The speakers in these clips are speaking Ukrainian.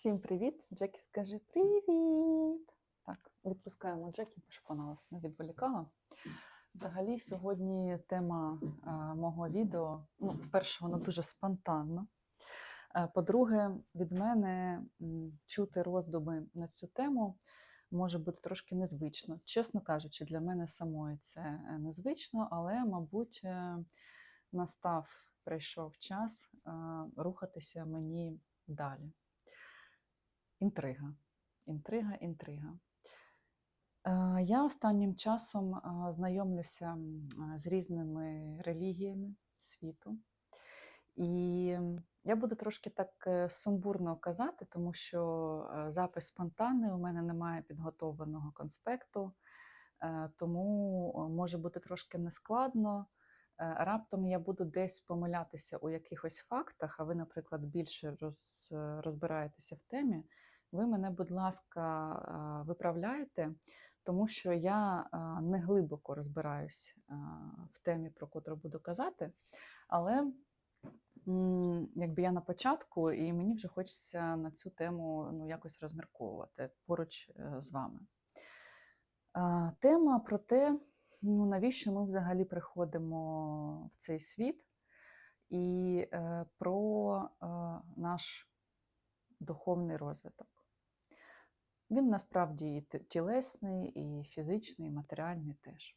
Всім привіт! Джекі скаже привіт! Так, відпускаємо Джекі, щоб вона нас не відволікала. Взагалі, сьогодні тема а, мого відео. Ну, по-перше, воно дуже спонтанно. Е, По-друге, від мене чути роздуми на цю тему може бути трошки незвично. Чесно кажучи, для мене самої це е, незвично, але, мабуть, е, настав, прийшов час е, рухатися мені далі. Інтрига. Інтрига, інтрига. Е, Я останнім часом е, знайомлюся з різними релігіями світу. І я буду трошки так е, сумбурно казати, тому що запис спонтанний, у мене немає підготовленого конспекту, тому може бути трошки нескладно. Раптом я буду десь помилятися у якихось фактах, а ви, наприклад, більше роз, розбираєтеся в темі. Ви мене, будь ласка, е, виправляйте, тому що я е, не глибоко розбираюсь е, в темі, про котру буду казати, але якби я на початку, і мені вже хочеться на цю тему ну, якось розмірковувати поруч з вами. Тема про те, ну, навіщо ми взагалі приходимо в цей світ, і про наш духовний розвиток. Він насправді і тілесний, і фізичний, і матеріальний теж.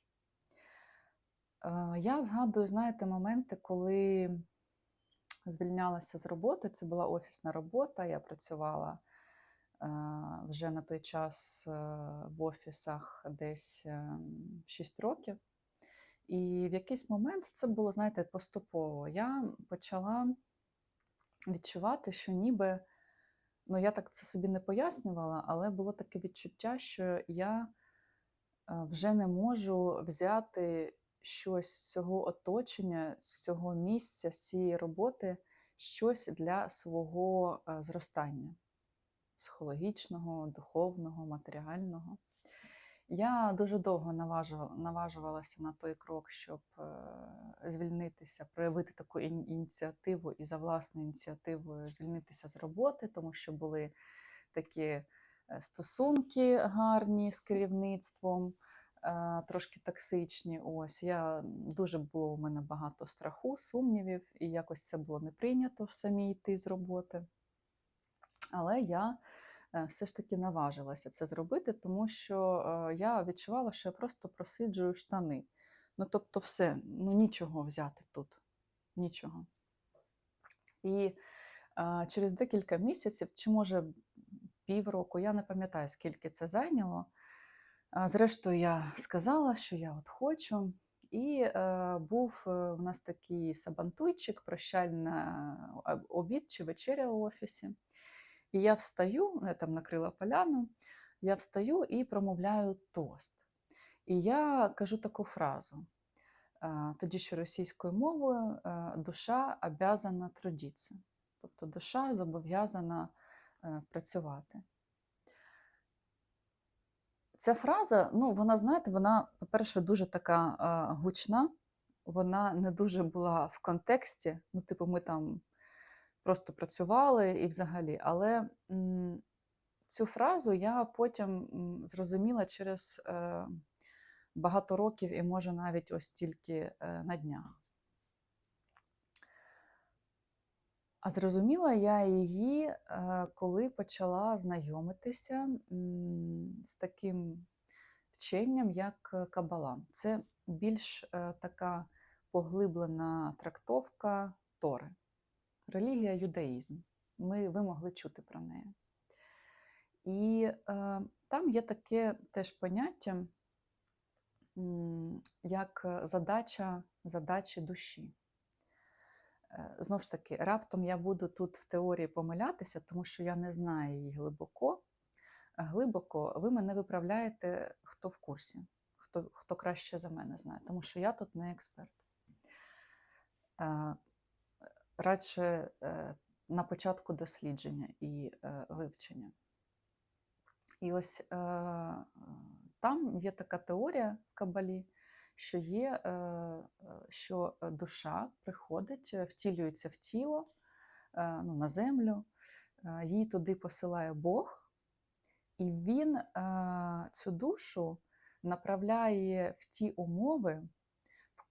Е, Я згадую, знаєте, моменти, коли звільнялася з роботи. Це була офісна робота. Я працювала е, вже на той час е, в офісах десь 6 років. І в якийсь момент це було, знаєте, поступово. Я почала відчувати, що ніби, ну я так це собі не пояснювала, але було таке відчуття, що я е, вже не можу взяти щось з цього оточення, з цього місця, з цієї роботи, щось для свого е, зростання психологічного, духовного, матеріального. Я дуже довго наважувалася на той крок, щоб е, звільнитися, проявити таку ініціативу і за власною ініціативою звільнитися з роботи, тому що були такі е, стосунки гарні з керівництвом, е, трошки токсичні. Ось я дуже було у мене багато страху, сумнівів, і якось це було не прийнято в самій йти з роботи. Але я все ж таки наважилася це зробити, тому що е, я відчувала, що я просто просиджую штани. Ну, тобто, все, ну нічого взяти тут, нічого. І е, через декілька місяців, чи може півроку, я не пам'ятаю, скільки це зайняло. а, Зрештою, я сказала, що я от хочу. І е, був е, в нас такий сабантуйчик, прощальна е, обід чи вечеря у офісі. І я встаю, я там накрила поляну, я встаю і промовляю тост. І я кажу таку фразу. Тоді ще російською мовою душа обязана трудитися. Тобто душа зобов'язана працювати. Ця фраза, ну, вона, знаєте, вона, по-перше, дуже така гучна, вона не дуже була в контексті. Ну, типу, ми там просто працювали і взагалі. Але цю фразу я потім зрозуміла через е, багато років і, може, навіть ось тільки е, на днях. А зрозуміла я її, е, коли почала знайомитися з таким вченням, як Кабала. Це більш така поглиблена трактовка Тори, релігія юдаїзм. Ми, ви могли чути про неї. І е, там є таке теж поняття, як задача задачі душі. Е, Знову ж таки, раптом я буду тут в теорії помилятися, тому що я не знаю її глибоко. Глибоко ви мене виправляєте, хто в курсі, хто, хто краще за мене знає, тому що я тут не експерт. Е, Радше е, на початку дослідження і е, вивчення. І ось е, там є така теорія в Кабалі, що є, що душа приходить, втілюється в тіло, ну, на землю, її туди посилає Бог, і він цю душу направляє в ті умови,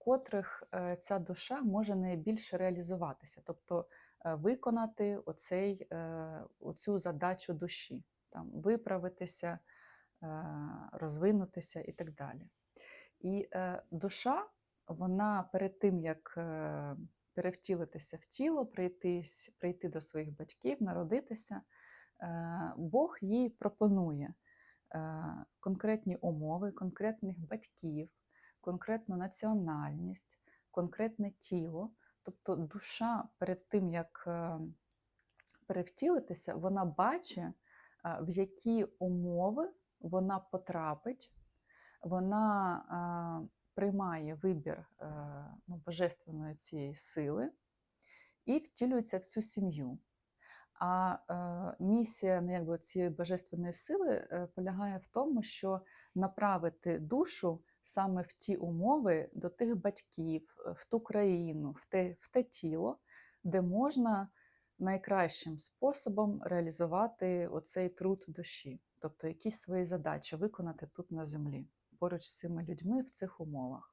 котрих е, ця душа може найбільше реалізуватися, тобто е, виконати оцей, е, оцю задачу душі, там, виправитися, розвинутися і так далі. І душа, вона перед тим, як перевтілитися в тіло, прийтись, прийти до своїх батьків, народитися, Бог їй пропонує конкретні умови, конкретних батьків, конкретну національність, конкретне тіло. Тобто душа перед тим, як е, перевтілитися, вона бачить, е, в які умови вона потрапить, вона е, приймає вибір ну, божественної цієї сили і втілюється в цю сім'ю. А е, місія ну, якби, цієї божественної сили полягає в тому, що направити душу саме в ті умови до тих батьків, е, в ту країну, в те, в те тіло, де можна найкращим способом реалізувати оцей труд душі, тобто якісь свої задачі виконати тут на землі, поруч з цими людьми в цих умовах.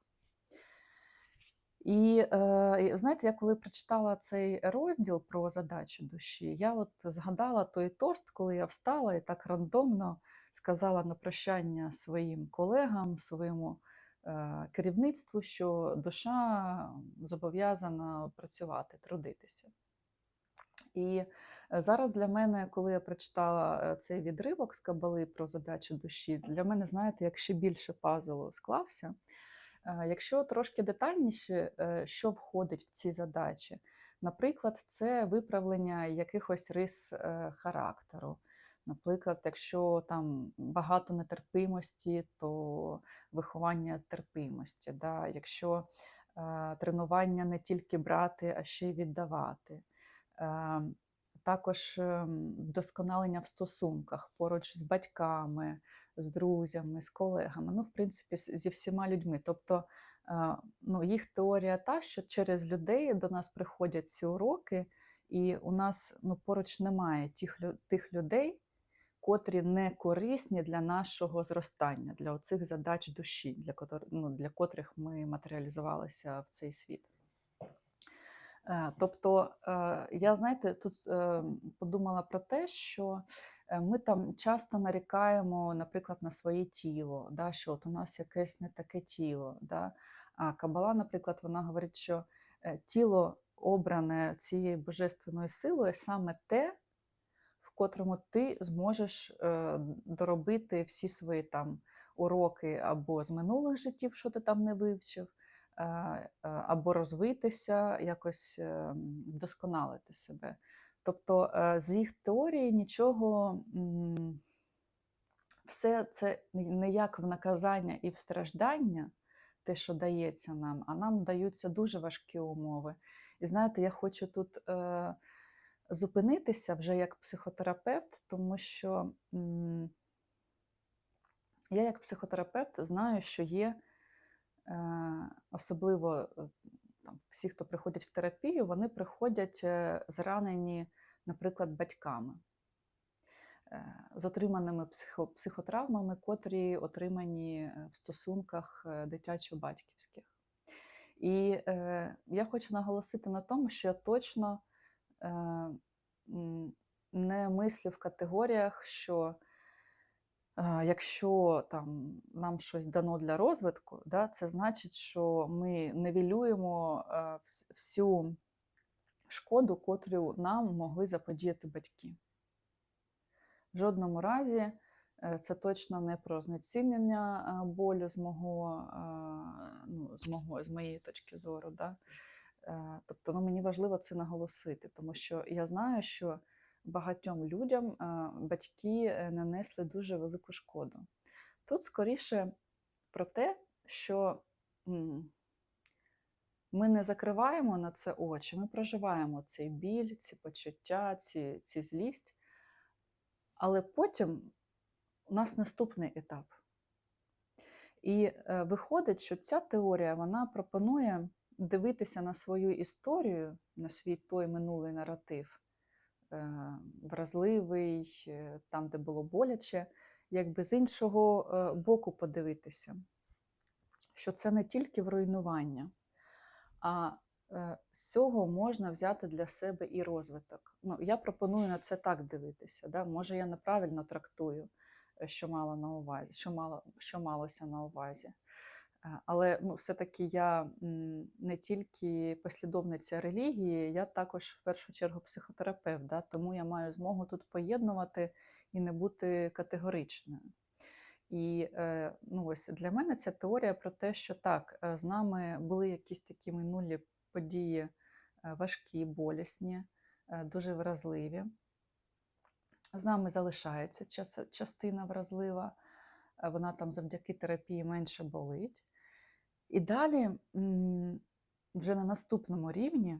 І е, знаєте, я коли прочитала цей розділ про задачі душі, я от згадала той тост, коли я встала і так рандомно сказала на прощання своїм колегам, своєму е, керівництву, що душа зобов'язана працювати, трудитися. І зараз для мене, коли я прочитала е, цей відривок з Кабали про задачу душі, для мене, знаєте, як ще більше пазлу склався. Е, Якщо трошки детальніше, е, що входить в ці задачі, наприклад, це виправлення якихось рис е, характеру. Наприклад, якщо там багато нетерпимості, то виховання терпимості. Да? Якщо тренування не тільки брати, а ще й віддавати. Також ем, вдосконалення в стосунках поруч з батьками, з друзями, з колегами, ну, в принципі, зі всіма людьми. Тобто е, ну, їх теорія та, що через людей до нас приходять ці уроки, і у нас ну, поруч немає тих, тих людей, котрі не корисні для нашого зростання, для оцих задач душі, для, ну, для котрих ми матеріалізувалися в цей світ. Е, Тобто, е, я знаєте, тут е, подумала про те, що ми там часто нарікаємо, наприклад, на своє тіло, да, що от у нас якесь не таке тіло. Да. А Кабала, наприклад, вона говорить, що е, тіло обране цією божественною силою саме те, в котрому ти зможеш е, доробити всі свої там уроки або з минулих життів, що ти там не вивчив, е, е, або розвитися, якось е, вдосконалити себе. Тобто е, з їх теорії нічого, все це не як в наказання і в страждання, те, що дається нам, а нам даються дуже важкі умови. І знаєте, я хочу тут е, зупинитися вже як психотерапевт, тому що м, я як психотерапевт знаю, що є е, особливо е, там, всі, хто приходять в терапію, вони приходять е, зранені, наприклад, батьками. е, З отриманими психо, психотравмами, котрі отримані е, в стосунках дитячо-батьківських. І е, я хочу наголосити на тому, що я точно е, не мислю в категоріях, що якщо там, нам щось дано для розвитку, да, це значить, що ми невілюємо е, всю шкоду, котру нам могли заподіяти батьки. В жодному разі е, це точно не про знецінення е, болю з мого, ну, з мого, з моєї точки зору. Да? Тобто ну, мені важливо це наголосити, тому що я знаю, що багатьом людям батьки е, нанесли дуже велику шкоду. Тут скоріше про те, що ми не закриваємо на це очі, ми проживаємо цей біль, ці почуття, ці, ці злість, але потім у нас наступний етап. І е, виходить, що ця теорія вона пропонує дивитися на свою історію, на свій той минулий наратив вразливий, е, там, де було боляче, якби з іншого е, боку подивитися, що це не тільки в руйнування, а е, з цього можна взяти для себе і розвиток. Ну, я пропоную на це так дивитися. Да? Може, я неправильно трактую, що мала на увазі, що мало, що малося на увазі. Е, Але ну, все-таки я не тільки послідовниця релігії, я також в першу чергу психотерапевт, да? тому я маю змогу тут поєднувати і не бути категоричною. І е, ну, ось для мене ця теорія про те, що так, е, з нами були якісь такі минулі події важкі, болісні, дуже вразливі. З нами залишається частина вразлива, вона там завдяки терапії менше болить. І далі, вже на наступному рівні,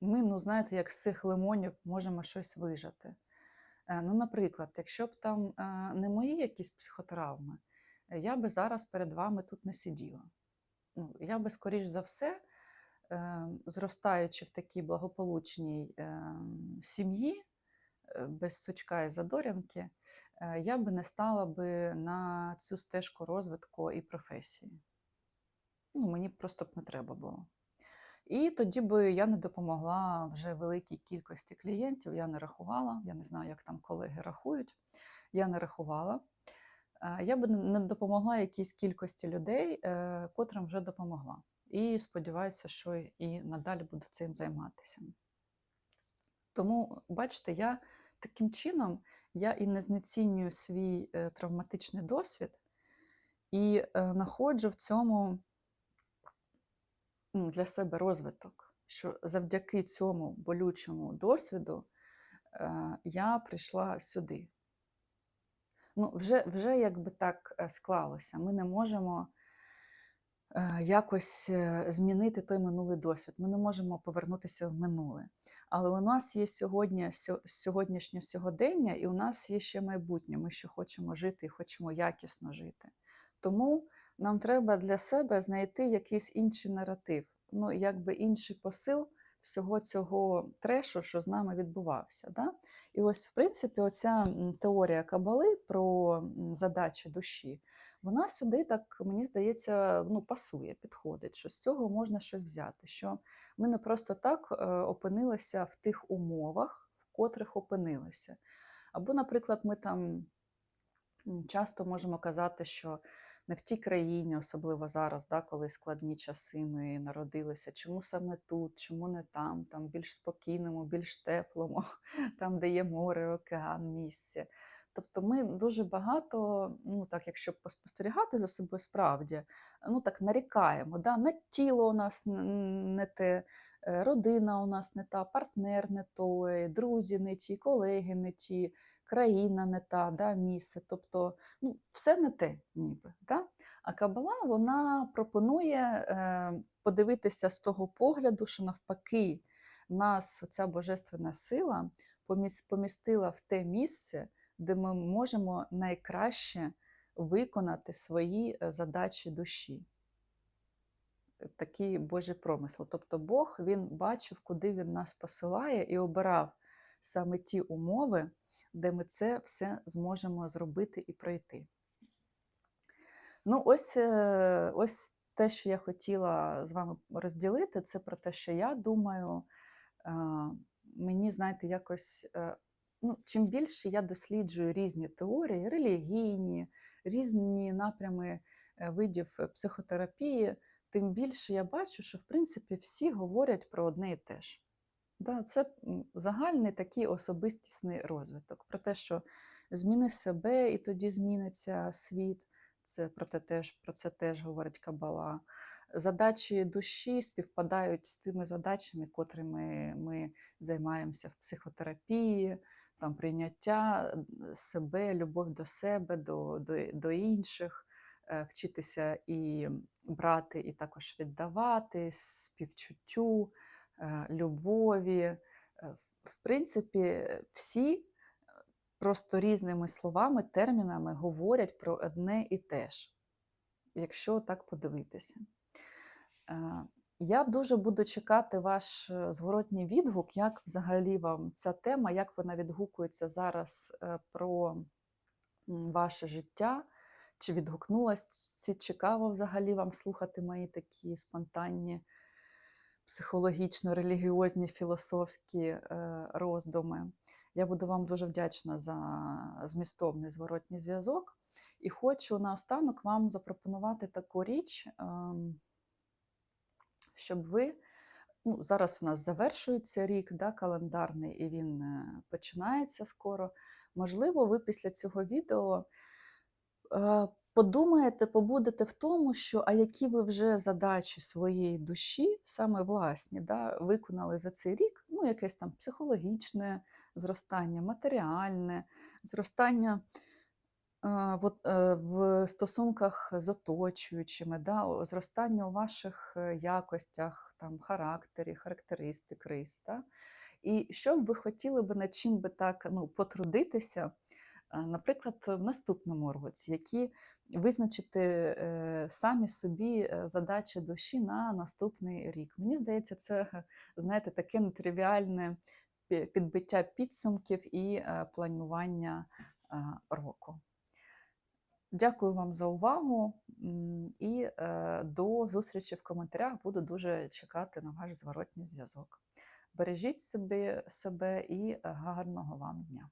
ми, ну, знаєте, як з цих лимонів можемо щось вижати. Е, Ну, наприклад, якщо б там е, не мої якісь психотравми, я би зараз перед вами тут не сиділа. Ну, я би, скоріш за все, е, зростаючи в такій благополучній е, сім'ї, без сучка і задорянки, е, я би не стала би на цю стежку розвитку і професії. Ну, мені просто б не треба було. І тоді би я не допомогла вже великій кількості клієнтів, я не рахувала, я не знаю, як там колеги рахують, я не рахувала. Е, Я би не допомогла якійсь кількості людей, е, котрим вже допомогла. І сподіваюся, що і надалі буду цим займатися. Тому, бачите, я таким чином я і не знецінюю свій е, травматичний досвід і е, знаходжу в цьому ну, для себе розвиток, що завдяки цьому болючому досвіду е, я прийшла сюди. Ну, вже, вже якби так е, склалося. Ми не можемо е, якось е, змінити той минулий досвід. Ми не можемо повернутися в минуле. Але у нас є сьогодні сьогоднішнє сьогодення, і у нас є ще майбутнє. Ми ще хочемо жити і хочемо якісно жити. Тому нам треба для себе знайти якийсь інший наратив, ну якби інший посил всього цього трешу, що з нами відбувався. Да? І ось, в принципі, оця теорія кабали про задачі душі, вона сюди так, мені здається, ну, пасує, підходить, що з цього можна щось взяти. Що ми не просто так е, опинилися в тих умовах, в котрих опинилися. Або, наприклад, ми там часто можемо казати, що не в тій країні, особливо зараз, да, коли складні часи ми народилися. Чому саме тут, чому не там, там більш спокійному, більш теплому, там, де є море, океан, місце. Тобто ми дуже багато, ну так, якщо поспостерігати за собою справді, ну так нарікаємо. Да? На тіло у нас не те, е, родина у нас не та, партнер не той, друзі не ті, колеги не ті, країна не та, да, місце. Тобто ну, все не те, ніби. Да? А Кабала вона пропонує е, подивитися з того погляду, що навпаки нас ця божественна сила помістила в те місце, де ми можемо найкраще виконати свої е, задачі душі. Е, Такі Божі промисли. Тобто Бог він бачив, куди він нас посилає, і обирав саме ті умови, де ми це все зможемо зробити і пройти. Ну, ось, е, ось те, що я хотіла з вами розділити, це про те, що я думаю, мені, знаєте, якось, ну, чим більше я досліджую різні теорії, релігійні, різні напрями е, видів психотерапії, тим більше я бачу, що в принципі всі говорять про одне і те ж. Да, це загальний такий особистісний розвиток, про те, що зміни себе, і тоді зміниться світ. Це про, те теж, про це теж говорить Кабала. Задачі душі співпадають з тими задачами, котрими ми займаємося в психотерапії, там прийняття себе, любов до себе, до, до, до інших, е, вчитися і брати, і також віддавати, співчуттю, е, любові. Е, В принципі, всі просто різними словами, термінами говорять про одне і те ж, якщо так подивитися. Я дуже буду чекати ваш е, зворотній відгук, як взагалі вам ця тема, як вона відгукується зараз е, про ваше життя. Чи відгукнулась, чи цікаво взагалі вам слухати мої такі спонтанні психологічно-релігіозні філософські е, роздуми. Я буду вам дуже вдячна за змістовний зворотній зв'язок. І хочу наостанок вам запропонувати таку річ, ем, щоб ви. Ну, зараз у нас завершується рік да, календарний, і він е, починається скоро. Можливо, ви після цього відео е, подумаєте, побудете в тому, що а які ви вже задачі своєї душі, саме власні, да, виконали за цей рік, ну, якесь там психологічне зростання, матеріальне, зростання в стосунках з оточуючими, да, зростання у ваших е, якостях, там, характері, характеристик рис. Да? І що б ви хотіли би над чим би так ну, потрудитися, наприклад, в наступному році, які визначити е, самі собі задачі душі на наступний рік. Мені здається, це знаєте, таке нетривіальне підбиття підсумків і планування року. Дякую вам за увагу і е, до зустрічі в коментарях. Буду дуже чекати на ваш зворотній зв'язок. Бережіть собі себе і гарного вам дня.